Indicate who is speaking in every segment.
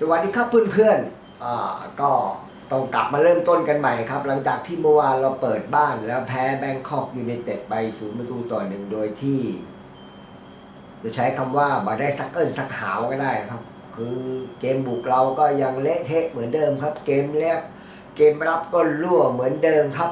Speaker 1: สวัสดีครับเพื่อนๆก็ต้องกลับมาเริ่มต้นกันใหม่ครับ หลังจากที่เมื่อวานเราเปิดบ้านแล้วแพ้แบงคอกยูไนเต็ดไปศูนย์ประตูต่อหนึ่งโดยที่ จะใช้คำว่าบ่ได้สักเอิญสักหาวก็ได้ครับ คือเกมบุกเราก็ยังเละเทะเหมือนเดิมครับ เกมแรกเกมรับก็รั่วเหมือนเดิมครับ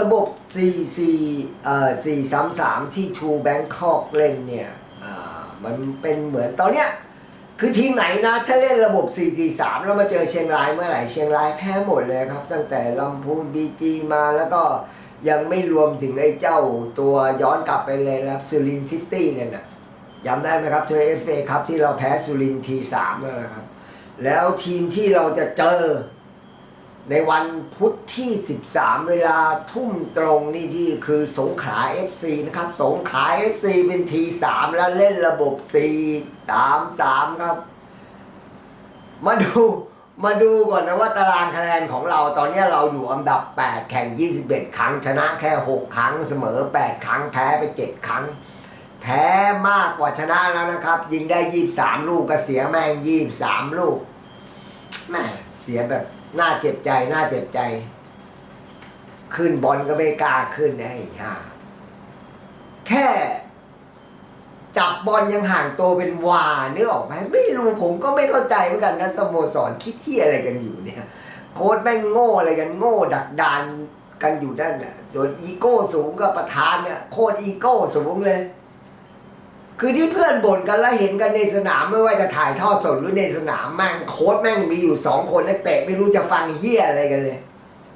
Speaker 1: ระบบ 4 4เอ่อ4 3 3 ที่ True Bangkok เล่นเนี่ยมันเป็นเหมือนตอนเนี้ย คือทีมไหนนะถ้าเล่นระบบ 4-4-3 แล้วมาเจอเชียงรายเมื่อไหร่เชียงรายแพ้หมดเลยครับ ตั้งแต่ลำพูนบีจีมาแล้วก็ยังไม่รวมถึงไอ้เจ้าตัวย้อนกลับไปเลยแล้วสุรินซิตี้เนี่ยนะจำได้ไหมครับทัวเอฟเอครับที่เราแพ้สุรินทีสามแล้วนะครับ แล้วทีมที่เราจะเจอ ในวันพุธที่ 13 เวลาทุ่มตรงนี่ที่คือสงขลา FC นะครับ สงขลา FC เป็นทีสามแล้วเล่นระบบ 4 3 3 ครับ มาดูมาดูก่อนนะว่าตารางคะแนนของเราตอนนี้เราอยู่อันดับ 8 แข่ง 21 ครั้ง ชนะแค่ 6 ครั้งเสมอ 8 ครั้งแพ้ไป 7 ครั้ง แพ้มากกว่าชนะแล้วนะครับ ยิงได้ 23 ลูกก็เสียแม่ง23 ลูกแม่เสียแบบ น่าเจ็บใจน่าเจ็บใจ ขึ้นบอลก็ไม่กล้าขึ้นนะไอ้ห่าแค่ จับบอลยังห่างตัวเป็นวาเนื้อออกไหมไม่รู้ผมก็ไม่เข้าใจเหมือนกันนะสโมสรคิดที่อะไรกันอยู่เนี่ย โค้ดแม่งโง่อะไรกันโง่ ดักดานกันอยู่ด้านน่ะส่วนอีโก้สูงก็ประธานเนี่ยโคตรอีโก้สูงเลย คือที่เพื่อนบ่นกันแล้วเห็นกันในสนามไม่ว่าจะถ่ายทอดสดหรือในสนามแม่งโค้ดแม่งมีอยู่สองคนนักเตะไม่รู้จะฟังเฮียอะไรกันเลย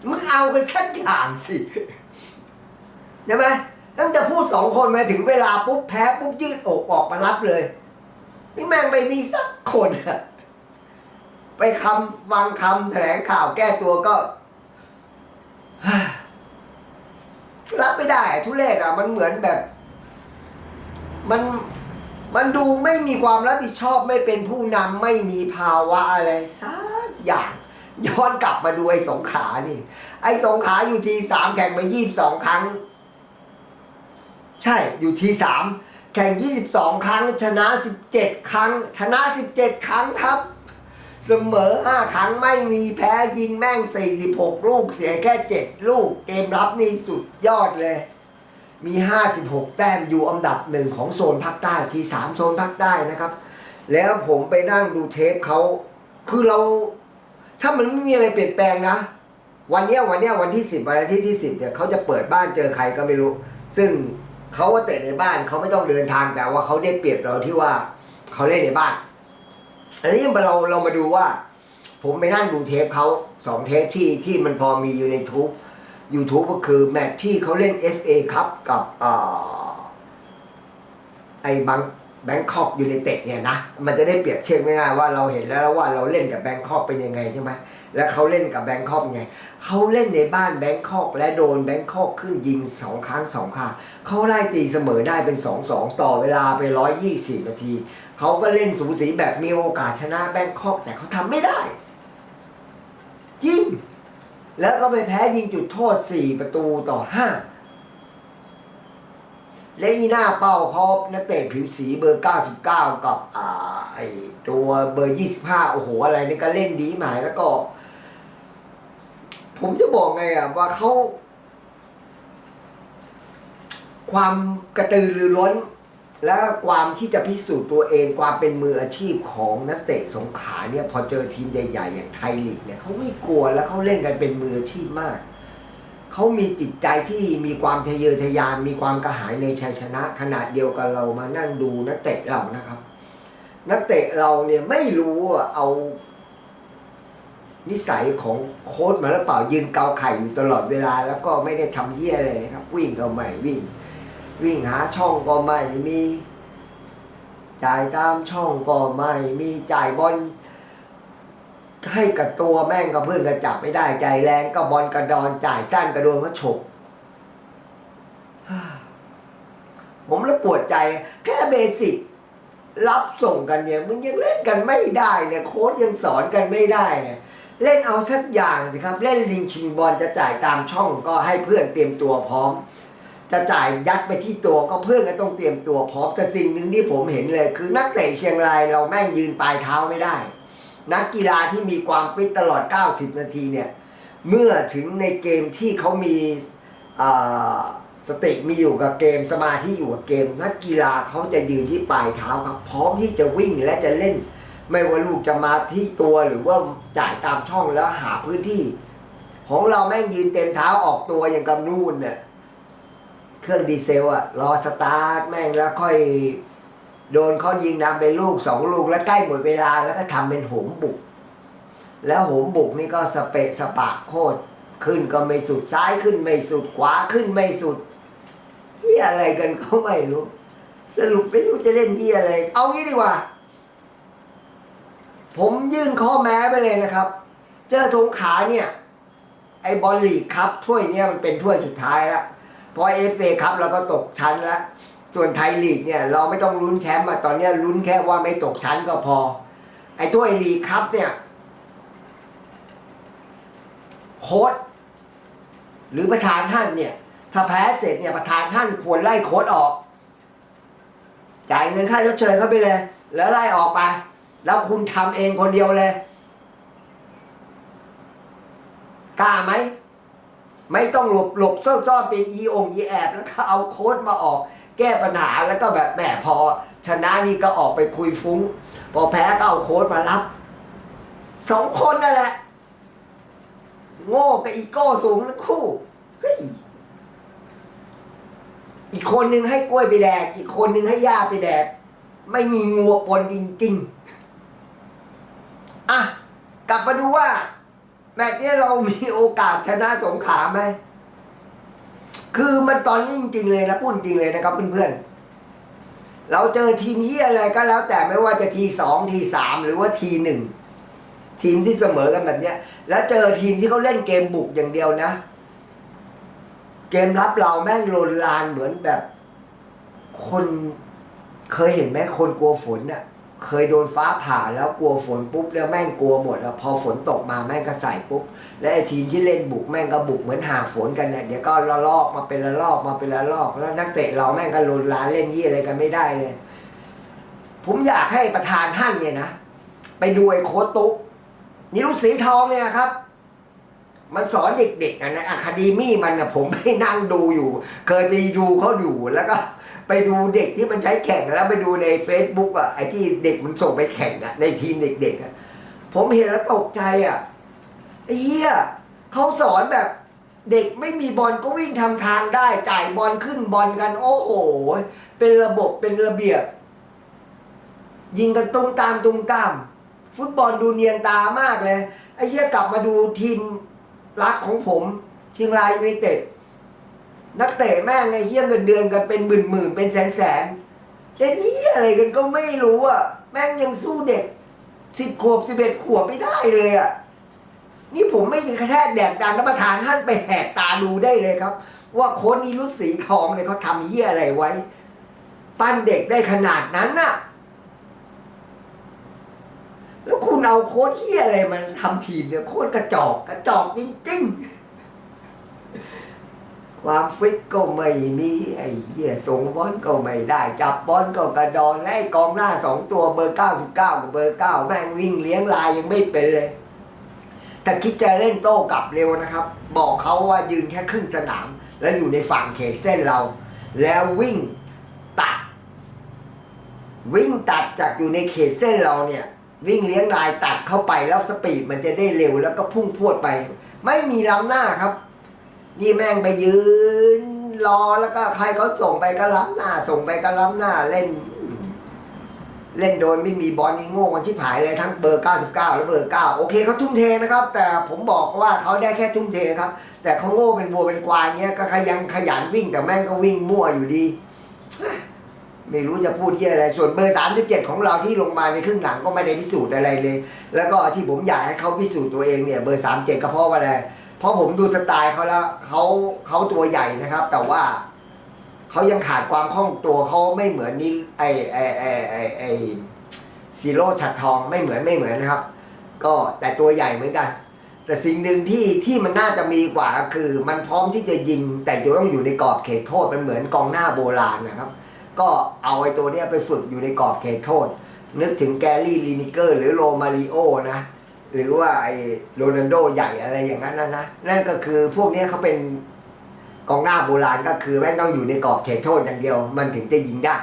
Speaker 1: มึงเอากันสักอย่างสิใช่ไหมตั้งแต่พูดสองคนมาถึงเวลาปุ๊บแพ้ปุ๊บยืดอกออกมารับเลย นี่แม่งไม่มีสักคนอะไปคำฟังคำแถลงข่าวแก้ตัวก็รับไม่ได้ทุเรศอะมันเหมือนแบบ มันมันดูไม่มีความรับผิดชอบไม่เป็นผู้นำไม่มีภาวะอะไรสักอย่าง ย้อนกลับมาดูไอ้สงขานี่ ไอ้สงขาอยู่ทีสามแข่งไปยี่สิบสองครั้ง ใช่อยู่ทีสามแข่งยี่สิบสองครั้ง ชนะสิบเจ็ดครั้ง ชนะสิบเจ็ดครั้งครับ เสมอห้าครั้งไม่มีแพ้ยิงแม่งสี่สิบหกลูกเสียแค่เจ็ดลูก เกมรับนี่สุดยอดเลย มี 56 แต้มอยู่อันดับหนึ่งของโซนภาคใต้ทีสามโซนภาคใต้นะครับ แล้วผมไปนั่งดูเทปเขาคือเรา ถ้ามันไม่มีอะไรเปลี่ยนแปลงนะ วันเนี้ยวันเนี้ยวันที่สิบวันอาทิตย์ที่สิบเนี่ยเขาจะเปิดบ้านเจอใครก็ไม่รู้ ซึ่งเขาว่าเตะในบ้านเขาไม่ต้องเดินทางแต่ว่าเขาได้เปรียบเราที่ว่าเขาเล่นในบ้านอันนี้เราเรามาดูว่า ผมไปนั่งดูเทปเขาสองเทปที่ที่มันพอมีอยู่ในทูบ YouTube ก็คือแมตช์ที่เขาเล่น FA ครับกับอไอ้บังแบงคอกยูไนเต็ดเนี่ยนะ มันจะได้เปรียบเทียบง่ายๆว่าเราเห็นแล้วว่าเราเล่นกับแบงคอกเป็นยังไงใช่ไหมแล้วเขาเล่นกับแบงคอกไงเขาเล่นในบ้านแบงคอกและโดนแบงคอกขึ้นยิงสองครั้งสองครั้งเขาไล่ตีเสมอได้เป็นสองสองต่อเวลาไปร้อยยี่สิบนาที เขาก็เล่นสูสีแบบมีโอกาสชนะแบงคอกแต่เขาทำไม่ได้ แล้วก็ไปแพ้ยิงจุดโทษ 4 ประตูต่อ 5 และอีหน้าเป้าเขานักเตะผิวสีเบอร์ 99 กับอ่าไอตัวเบอร์ 25 โอ้โห อะไรนี่ก็เล่นดีหมายแล้วก็ ผมจะบอกไงอะว่าเขาความกระตือรือร้น และความที่จะพิสูจน์ตัวเองความเป็นมืออาชีพของนักเตะสงขลาเนี่ยพอเจอทีมใหญ่ๆ อย่างไทยลีกเนี่ยเขาไม่กลัวแล้วเขาเล่นกันเป็นมืออาชีพมากเขามีจิตใจที่มีความทะเยอทะยานมีความกระหายในชัยชนะ ขนาดเดียวกันเรามานั่งดูนักเตะเรานะครับ นักเตะเราเนี่ยไม่รู้ว่าเอานิสัยของโค้ชมาแล้วเปล่ายืนเกาไข่อยู่ตลอดเวลา แล้วก็ไม่ได้ทำเยี่ยอะไรนะครับ วิ่งก็ไม่วิ่ง วิ่งหาช่องก็ไม่มี จ่ายตามช่องก็ไม่มีจ่ายบอลให้กับตัวแม่งก็เพื่อนก็จับไม่ได้ใจแรงก็บอลกระดอนจ่ายสั้นกระโดนก็ฉกผมแล้วปวดใจแค่เบสิกรับส่งกันเนี่ยมึงยังเล่นกันไม่ได้เลยโค้ชยังสอนกันไม่ได้ เล่นเอาสักอย่างสิครับ เล่นลิงชิงบอลจะจ่ายตามช่องก็ให้เพื่อนเตรียมตัวพร้อม จะจ่ายยัดไปที่ตัวก็เพื่อนก็ต้องเตรียมตัวพร้อมแต่สิ่งหนึ่งที่ผมเห็นเลย คือนักเตะเชียงรายเราแม่งยืนปลายเท้าไม่ได้ นักกีฬาที่มีความฟิตตลอด 90 นาทีเนี่ยเมื่อถึงในเกมที่เขามีอ่าสติมีอยู่กับเกมสมาธิอยู่กับเกม นักกีฬาเขาจะยืนที่ปลายเท้าครับพร้อมที่จะวิ่งและจะเล่น ไม่ว่าลูกจะมาที่ตัวหรือว่าจ่ายตามช่องแล้วหาพื้นที่ ของเราแม่งยืนเต็มเท้าออกตัวอย่างกับนู่นเนี่ย เครื่องดีเซลอะรอสตาร์ทแม่งแล้วค่อยโดนเขายิงนำไปลูกสองลูกแล้วใกล้หมดเวลาแล้วก็ทำเป็นโหมบุก แล้วโหมบุกนี่ก็สเปะสปะโคตรขึ้นก็ไม่สุดซ้ายขึ้นไม่สุดขวาขึ้นไม่สุดเฮียอะไรกันก็ไม่รู้ สรุปไม่รู้จะเล่นเฮียอะไร เอางี้ดีกว่า ผมยื่นข้อแม้ไปเลยนะครับ เจอสงขาเนี่ย ไอบอลลีกครับถ้วยเนี่ยมันเป็นถ้วยสุดท้ายแล้ว พราะเอฟเอครับเราก็ตกชั้นแล้วส่วนไทยลีกเนี่ยเราไม่ต้องลุ้นแชมป์มาตอนนี้ลุ้นแค่ว่าไม่ตกชั้นก็พอ ไอ้ถ้วยลีกครับเนี่ยโค้ดหรือประธานท่านเนี่ย ถ้าแพ้เสร็จเนี่ยประธานท่านควรไล่โค้ดออก จ่ายเงินค่าชดเชยเข้าไปเลย แล้วไล่ออกไป แล้วคุณทำเองคนเดียวเลย กล้าไหม ไม่ต้องหลบหลบซ่อนซ่อนเป็นอีองอีแอบแล้วก็เอาโค้ดมาออก แก้ปัญหาแล้วก็แบบแหมพอ ชนะนี่ก็ออกไปคุยฟุ้ง พอแพ้ก็เอาโค้ดมารับสองคนนั่นแหละ โง่กับอีโก้สูงทั้งคู่เฮ้ยอีกคนนึงให้กล้วยไปแดก อีกคนนึงให้หญ้าไปแดก ไม่มีงัวปนจริง ๆ อะ กลับมาดูว่า แมตช์นี้เรามีโอกาสชนะสงขาไหม คือมันตอนนี้จริงๆเลยนะพูดจริงเลยนะครับเพื่อนๆ เราเจอทีมที่อะไรก็แล้วแต่ไม่ว่าจะทีสองทีสามหรือว่าทีหนึ่งทีมที่เสมอกันแบบเนี้ย แล้วเจอทีมที่เขาเล่นเกมบุกอย่างเดียวนะ เกมรับเราแม่งโลนลานเหมือนแบบ คนเคยเห็นไหมคนกลัวฝนน่ะ เคยโดนฟ้าผ่าแล้วกลัวฝนปุ๊บแล้วแม่งกลัวหมดอะพอฝนตกมาแม่งก็ใส่ปุ๊บ และไอ้ทีมที่เล่นบุกแม่งก็บุกเหมือนหาฝนกันเนี่ยเดี๋ยวก็ละลอกมาเป็นละลอกมาเป็นละลอก แล้วนักเตะเราแม่งก็โลนลานเล่นยี่อะไรกันไม่ได้เลยผมอยากให้ประธานท่านเนี่ยนะไปดูไอ้โค้ตุ๊นิรุสีทองเนี่ยครับ มันสอนเด็กๆอะนะอะคาเดมี่มันนะผมไปนั่งดูอยู่ เคยไปดูเขาอยู่แล้วก็ ไปดูเด็กที่มันใช้แข่งแล้วไปดูใน Facebook อะไอ้ที่เด็กมันส่งไปแข่งอะในทีมเด็กๆอะผมเห็นแล้วตกใจอะไอ้เหี้ยเขาสอนแบบเด็กไม่มีบอลก็วิ่งทำทางได้ จ่ายบอลขึ้นบอลกัน โอ้โห เป็นระบบเป็นระเบียบ ยิงกันตุ้มตามตุ้มตาม ฟุตบอลดูเนียนตามากเลยไอ้เหี้ยกลับมาดูทีมรักของผมเชียงรายยูไนเต็ด นักเตะแม่งไอ้เหี้ยเงินเดือนกันเป็นหมื่นหมื่นเป็นแสนแสนเล่นนี่อะไรกันก็ไม่รู้อะแม่งยังสู้เด็กสิบขวบสิบเอ็ดขวบไม่ได้เลยอะนี่ผมไม่กระแทกแดกดันรับประทานท่านไปแหกตาดูได้เลยครับ ว่าโค้ชนิรุตสีทองเนี่ยเขาทำเหี้ยอะไรไว้ ปั้นเด็กได้ขนาดนั้นน่ะ แล้วคุณเอาโค้ชเหี้ยอะไรมันทำทีมเนี่ยโค้ชกระจอกกระจอกจริงๆ ความฟิตก็ไม่มีไอ้เหี้ยส่งบอลก็ไม่ได้ จับบอลก็กระดอนและไอ้กองหน้าสองตัวเบอร์เก้าสิบเก้ากับเบอร์เก้าแม่งวิ่งเลี้ยงลายยังไม่เป็นเลยถ้าคิดจะเล่นโต้กลับเร็วนะครับ บอกเขาว่ายืนแค่ครึ่งสนาม แล้วอยู่ในฝั่งเขตเส้นเรา แล้ววิ่งตัด วิ่งตัดจากอยู่ในเขตเส้นเราเนี่ย วิ่งเลี้ยงลายตัดเข้าไปแล้วสปีดมันจะได้เร็วแล้วก็พุ่งพรวดไป ไม่มีล้ำหน้าครับ นี่แม่งไปยืน รอแล้วก็ใครเขาส่งไปก็ล้ำหน้า ส่งไปก็ล้ำหน้าเล่น เล่นโดยไม่มีบอลนี่โง่กันชิบหายเลยทั้งเบอร์ 99 และเบอร์ 9 โอเคเขาทุ่มเทนะครับ แต่ผมบอกว่าเขาได้แค่ทุ่มเทครับ แต่เขาโง่เป็นวัวเป็นควายเงี้ยก็ยังขยันวิ่งแต่แม่งก็วิ่งมั่วอยู่ดี ไม่รู้จะพูดที่อะไร ส่วนเบอร์ 37 ของเราที่ลงมาในครึ่งหลังก็ไม่ได้พิสูจน์อะไรเลย แล้วก็ที่ผมอยากให้เขาพิสูจน์ตัวเองเนี่ยเบอร์ 37 ก็เพราะว่าอะไร เพราะผมดูสไตล์เขาแล้วเขาเขาตัวใหญ่นะครับ แต่ว่าเขายังขาดความคล่องตัวเขาไม่เหมือนนี่ไอไอไอไอไอซีโร่ฉัดทองไม่เหมือนไม่เหมือนนะครับ ก็แต่ตัวใหญ่เหมือนกัน แต่สิ่งหนึ่งที่ที่มันน่าจะมีกว่าคือมันพร้อมที่จะยิง แต่จะต้องอยู่ในกรอบเขตโทษมันเหมือนกองหน้าโบราณนะครับ ก็เอาไอ้ตัวเนี้ยไปฝึกอยู่ในกรอบเขตโทษ นึกถึงแกรี่ลีนิเกอร์ หรือโรมาริโอนะ หรือว่าไอ้โรนัลโดใหญ่อะไรอย่างนั้นนะนะนั่นก็คือพวกนี้เขาเป็นกองหน้าโบราณก็คือแม่งต้องอยู่ในกรอบเขตโทษอย่างเดียว มันถึงจะยิงได้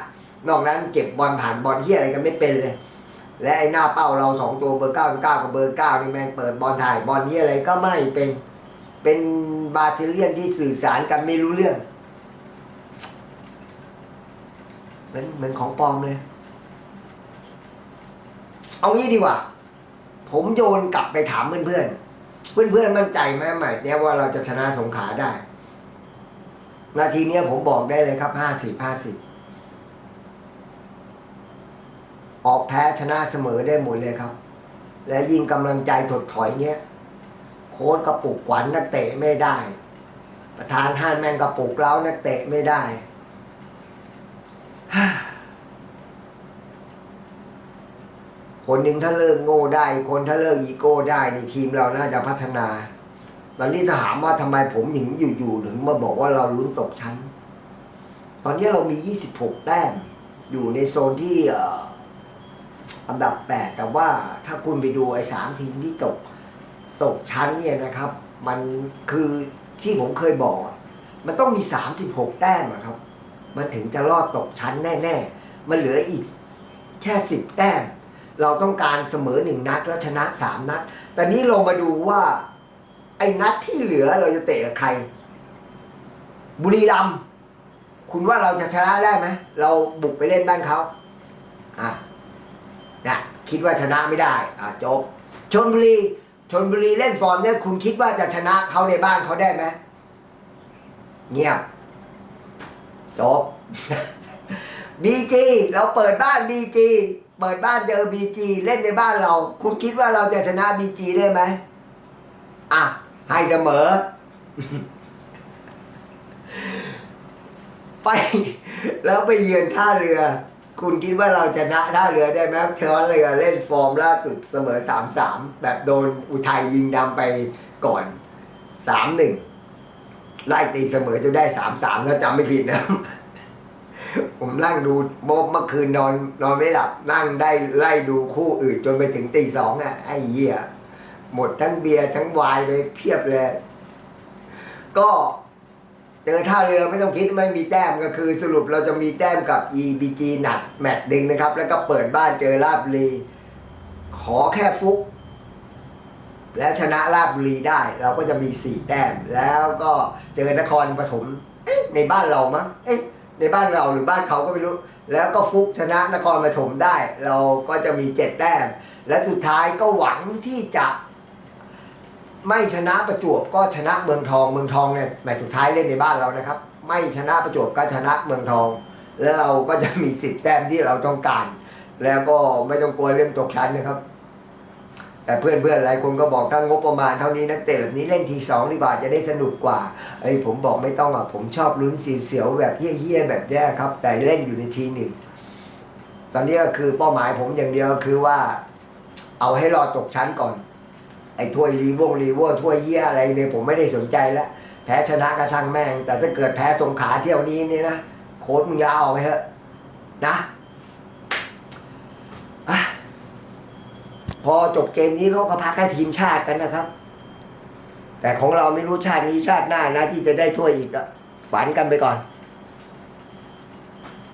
Speaker 1: นอกนั้นเก็บบอลผ่านบอลที่อะไรกันไม่เป็นเลย และไอ้หน้าเป้าเราสองตัวเบอร์เก้าเก้ากับเบอร์เก้านี่แม่งเปิดบอลถ่ายบอลที่อะไรก็ไม่เป็นเป็นบาซิเลียนที่สื่อสารกันไม่รู้เรื่องเหมือนเหมือนของปลอมเลย เอางี้ดีกว่า ผมโยนกลับไปถามเพื่อนๆ เพื่อนๆมั่นใจไหมใหม่เนี่ยว่าเราจะชนะสงขาได้ นาทีเนี้ยผมบอกได้เลยครับห้าสิบห้าสิบออกแพ้ชนะเสมอได้หมดเลยครับ และยิ่งกำลังใจถดถอยเนี้ยโค้ชก็ปลุกขวัญนักเตะไม่ได้ ประธานห้านแม่งก็ปลุกเล้านักเตะไม่ได้ คนหนึ่งถ้าเลิกโง่ได้คนถ้าเลิกอีโก้ได้ในทีมเราน่าจะพัฒนา ตอนนี้ถ้าถามว่าทำไมผมถึงอยู่ๆถึงมาบอกว่าเราลุ้นตกชั้น ตอนนี้เรามี 26 แต้มอยู่ในโซนที่ออันดับ 8 แต่ว่าถ้าคุณไปดูไอ้สามทีมที่ตกตกชั้นเนี่ยนะครับ มันคือที่ผมเคยบอก มันต้องมี 36 แต้มครับ มันถึงจะรอดตกชั้นแน่ ๆ มันเหลืออีกแค่ 10 แต้ม เราต้องการเสมอหนึ่งนัดแล้วชนะสามนัด แต่นี้ลงมาดูว่า ไอ้นัดที่เหลือเราจะเตะกับใคร บุรีรัมย์คุณว่าเราจะชนะได้ไหมเราบุกไปเล่นบ้านเขาอะนะคิดว่าชนะไม่ได้ อะจบชนบุรีชนบุรีเล่นฟอร์มเนี่ยคุณคิดว่าจะชนะเขาในบ้านเขาได้ไหมเงียบจบบีจีเราเปิดบ้านบีจี เปิดบ้านเจอบีจีเล่นในบ้านเรา คุณคิดว่าเราจะชนะบีจีได้ไหมอะ ให้เสมอ ไป แล้วไปเยือนท่าเรือ คุณคิดว่าเราชนะท่าเรือได้ไหมท่าเรือเล่นฟอร์มล่าสุดเสมอสามสามแบบโดนอุทัยยิงนำไปก่อนสามหนึ่งไล่ตีเสมอจนได้สามสามแล้วจำไม่ผิดนะ ผมนั่งดูเมื่อเมื่อคืนนอนนอนไม่หลับนั่งได้ไล่ดูคู่อื่นจนไปถึงตีสองอะไอ้เหี้ยหมดทั้งเบียร์ทั้งไวน์ไปเพียบเลย ก็เจอท่าเรือไม่ต้องคิดไม่มีแต้มก็คือสรุปเราจะมีแต้มกับ EBG หนักแมตช์หนึ่งนะครับ แล้วก็เปิดบ้านเจอราบุรี ขอแค่ฟุก แล้วชนะราบุรีได้ เราก็จะมีสี่แต้ม แล้วก็เจอนครปฐมในบ้านเรามั้งเอ๊ะ ในบ้านเราหรือบ้านเขาก็ไม่รู้ แล้วก็ฟุกชนะนครปฐมได้ เราก็จะมีเจ็ดแต้ม และสุดท้ายก็หวังที่จะไม่ชนะประจวบก็ชนะเมืองทองเมืองทองเนี่ยแมตช์สุดท้ายเล่นในบ้านเรานะครับ ไม่ชนะประจวบก็ชนะเมืองทอง แล้วเราก็จะมีสิบแต้มที่เราต้องการ แล้วก็ไม่ต้องกลัวเรื่องตกชั้นนะครับ แต่เพื่อนๆหลายคนก็บอกถ้างบประมาณเท่านี้นักเตะแบบนี้เล่นทีสองดีกว่าจะได้สนุกกว่าไอ้ผมบอกไม่ต้องอะผมชอบลุ้นเสียวๆแบบเฮี้ยๆแบบเนี้ยครับ แต่เล่นอยู่ในทีหนึ่งตอนนี้ก็คือเป้าหมายผมอย่างเดียวก็คือว่า เอาให้รอดตกชั้นก่อน ไอ้ถ้วยรีวงรีเวอร์ถ้วยเยี่ยอะไรเนี่ยผมไม่ได้สนใจแล้วแพ้ชนะก็ช่างแม่ง แต่ถ้าเกิดแพ้สงขาเที่ยวนี้เนี่ยนะโค้ดมึงลาออกไปเถอะนะ พอจบเกมนี้เขาก็พักให้ทีมชาติกันนะครับ แต่ของเราไม่รู้ชาตินี้ชาติหน้านะที่จะได้ถ้วยอีกอะฝันกันไปก่อน